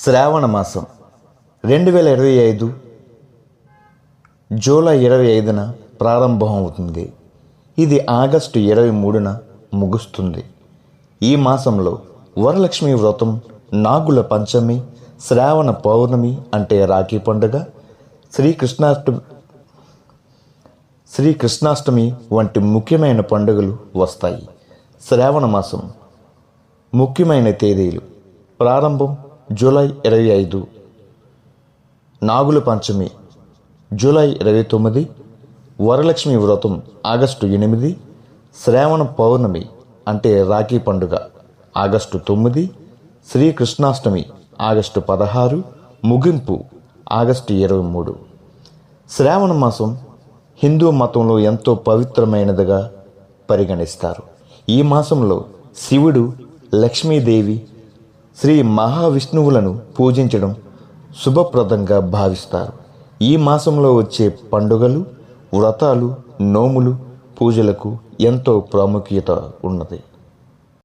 శ్రావణ మాసం రెండు వేల ఇరవై ఐదు జూలై ఇరవై ఐదున ప్రారంభం అవుతుంది ఇది ఆగస్టు ఇరవై మూడున ముగుస్తుంది. ఈ మాసంలో వరలక్ష్మి వ్రతం నాగుల పంచమి శ్రావణ పౌర్ణమి అంటే రాఖీ పండుగ శ్రీకృష్ణాష్టమి శ్రీకృష్ణాష్టమి వంటి ముఖ్యమైన పండుగలు వస్తాయి. శ్రావణ మాసం ముఖ్యమైన తేదీలు. ప్రారంభం జూలై ఇరవై ఐదు. నాగుల పంచమి. జూలై ఇరవై తొమ్మిది. వరలక్ష్మి వ్రతం ఆగస్టు ఎనిమిది. శ్రావణ పౌర్ణమి అంటే రాఖీ పండుగ ఆగస్టు తొమ్మిది. శ్రీకృష్ణాష్టమి ఆగస్టు పదహారు. ముగింపు ఆగస్టు ఇరవై మూడు. శ్రావణ మాసం హిందూ మతంలో ఎంతో పవిత్రమైనదిగా పరిగణిస్తారు. ఈ మాసంలో శివుడు లక్ష్మీదేవి శ్రీ మహావిష్ణువులను పూజించడం శుభప్రదంగా భావిస్తారు. ఈ మాసంలో వచ్చే పండుగలు వ్రతాలు నోములు పూజలకు ఎంతో ప్రాముఖ్యత ఉన్నది.